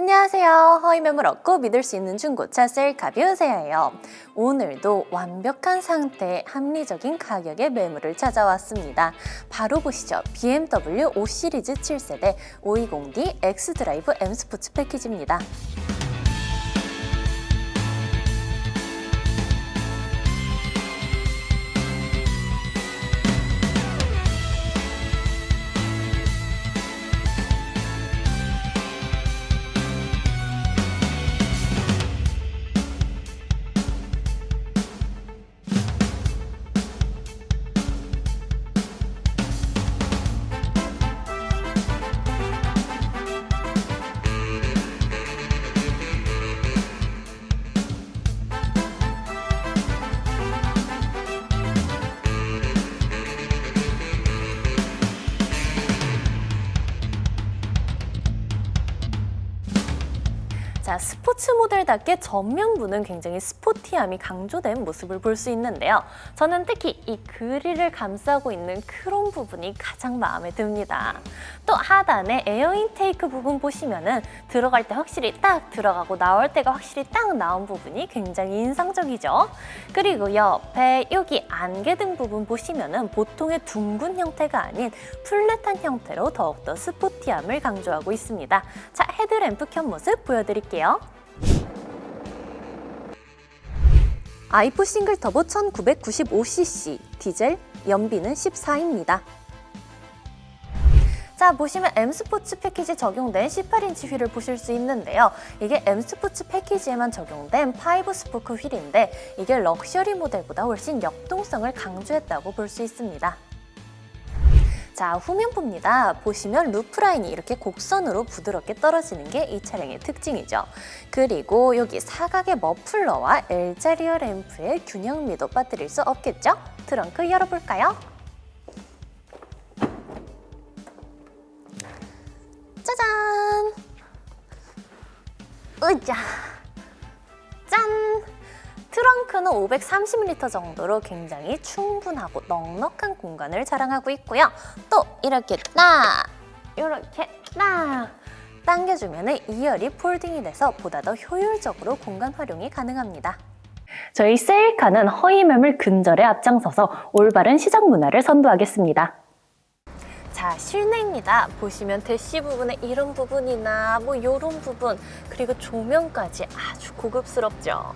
안녕하세요. 허위매물 얻고 믿을 수 있는 중고차 셀카뷰 세아예요. 오늘도 완벽한 상태의 합리적인 가격의 매물을 찾아왔습니다. 바로 보시죠. BMW 5 시리즈 7세대 520D X 드라이브 M 스포츠 패키지입니다. 자, 스포츠 모델답게 전면부는 굉장히 스포티함이 강조된 모습을 볼 수 있는데요. 저는 특히 이 그릴을 감싸고 있는 크롬 부분이 가장 마음에 듭니다. 또 하단에 에어 인테이크 부분 보시면은 들어갈 때 확실히 딱 들어가고 나올 때가 확실히 딱 나온 부분이 굉장히 인상적이죠. 그리고 옆에 여기 안개등 부분 보시면은 보통의 둥근 형태가 아닌 플랫한 형태로 더욱더 스포티함을 강조하고 있습니다. 자, 헤드램프 켠 모습 보여드릴게요. 아이프 싱글 터보 1995cc 디젤 연비는 14입니다. 자, 보시면 M 스포츠 패키지 적용된 18인치 휠을 보실 수 있는데요. 이게 M 스포츠 패키지에만 적용된 5 스포크 휠인데 이게 럭셔리 모델보다 훨씬 역동성을 강조했다고 볼 수 있습니다. 자, 후면부입니다. 보시면 루프라인이 이렇게 곡선으로 부드럽게 떨어지는 게 이 차량의 특징이죠. 그리고 여기 사각의 머플러와 L자 리어 램프의 균형미도 빠뜨릴 수 없겠죠? 트렁크 열어볼까요? 짜잔! 으자! 짠! 트렁크는 530L 정도로 굉장히 충분하고 넉넉한 공간을 자랑하고 있고요. 또 이렇게 딱! 이렇게 딱! 당겨주면 2열이 폴딩이 돼서 보다 더 효율적으로 공간 활용이 가능합니다. 저희 세일카는 허위 매물 근절에 앞장서서 올바른 시장 문화를 선도하겠습니다. 자, 실내입니다. 보시면 대시 부분의 이런 부분이나 뭐 이런 부분, 그리고 조명까지 아주 고급스럽죠.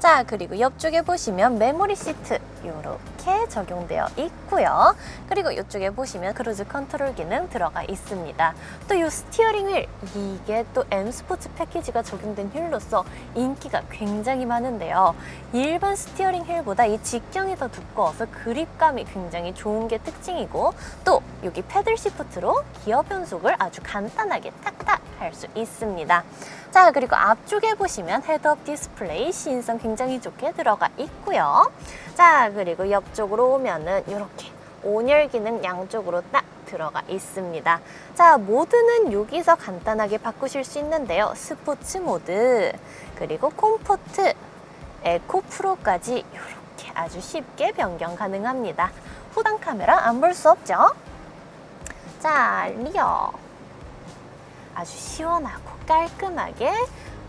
자, 그리고 옆쪽에 보시면 메모리 시트 이렇게 적용되어 있고요. 그리고 이쪽에 보시면 크루즈 컨트롤 기능 들어가 있습니다. 또 이 스티어링 휠, 이게 또 M 스포츠 패키지가 적용된 휠로서 인기가 굉장히 많은데요. 일반 스티어링 휠보다 이 직경이 더 두꺼워서 그립감이 굉장히 좋은 게 특징이고 또 여기 패들 시프트로 기어 변속을 아주 간단하게 탁탁 할수 있습니다. 자, 그리고 앞쪽에 보시면 헤드업 디스플레이 시인성 굉장히 좋게 들어가 있고요. 자, 그리고 옆쪽으로 오면은 이렇게 온열 기능 양쪽으로 딱 들어가 있습니다. 자, 모드는 여기서 간단하게 바꾸실 수 있는데요. 스포츠 모드, 그리고 콤포트, 에코 프로까지 이렇게 아주 쉽게 변경 가능합니다. 후방 카메라 안 볼 수 없죠? 자, 리어. 아주 시원하고 깔끔하게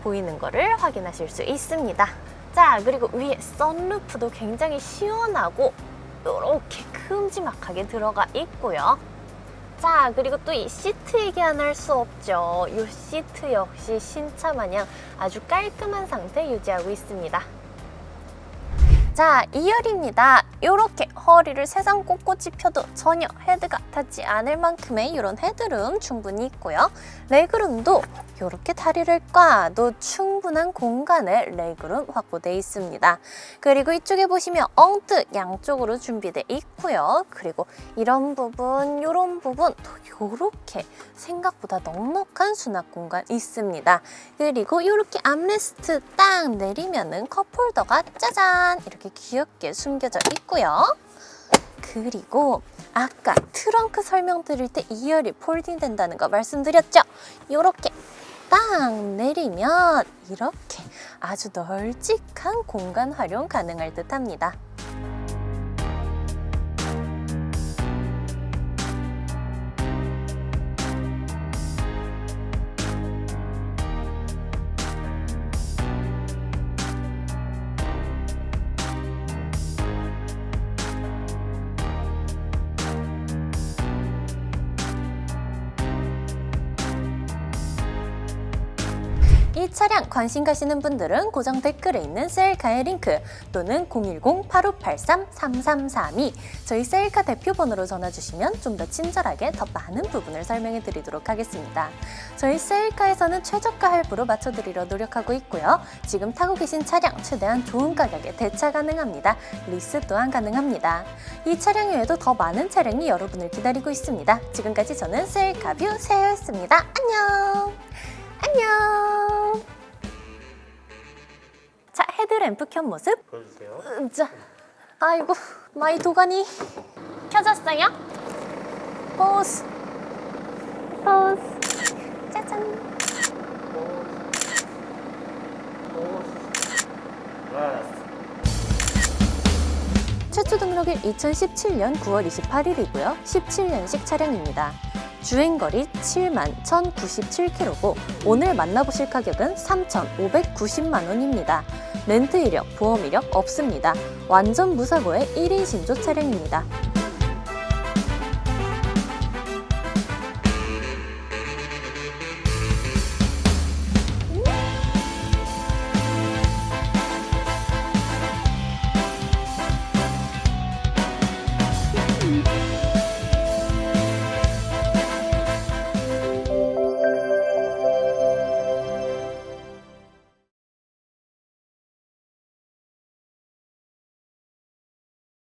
보이는 거를 확인하실 수 있습니다. 자, 그리고 위에 선루프도 굉장히 시원하고 이렇게 큼지막하게 들어가 있고요. 자, 그리고 또 이 시트 얘기 안 할 수 없죠. 이 시트 역시 신차 마냥 아주 깔끔한 상태 유지하고 있습니다. 자, 2열입니다. 이렇게 허리를 세상 꼿꼿이 펴도 전혀 헤드가 닿지 않을 만큼의 이런 헤드룸 충분히 있고요. 레그룸도 이렇게 다리를 꽈도 충분한 공간의 레그룸 확보되어 있습니다. 그리고 이쪽에 보시면 엉뜨 양쪽으로 준비되어 있고요. 그리고 이런 부분, 이런 부분 또 이렇게 생각보다 넉넉한 수납 공간 있습니다. 그리고 이렇게 암레스트 딱 내리면은 컵홀더가 짜잔 이렇게 귀엽게 숨겨져 있고요. 그리고 아까 트렁크 설명드릴 때 2열이 폴딩 된다는 거 말씀드렸죠? 이렇게 딱 내리면 이렇게 아주 널찍한 공간 활용 가능할 듯 합니다. 이 차량 관심 가시는 분들은 고정 댓글에 있는 셀카의 링크 또는 010-8583-3332 저희 셀카 대표 번호로 전화 주시면 좀 더 친절하게 더 많은 부분을 설명해 드리도록 하겠습니다. 저희 셀카에서는 최저가 할부로 맞춰드리려 노력하고 있고요. 지금 타고 계신 차량 최대한 좋은 가격에 대차 가능합니다. 리스 또한 가능합니다. 이 차량 외에도 더 많은 차량이 여러분을 기다리고 있습니다. 지금까지 저는 셀카뷰 세였습니다. 안녕! 안녕! 자, 헤드램프 켠 모습. 보여주세요. 음, 자, 아이고, 마이 도가니. 켜졌어요? 포스. 포스. 짜잔. 최초 등록일 2017년 9월 28일이고요. 17년식 차량입니다. 주행거리 7만 1,097km고 오늘 만나보실 가격은 3,590만 원입니다. 렌트 이력, 보험 이력 없습니다. 완전 무사고의 1인 신조 차량입니다.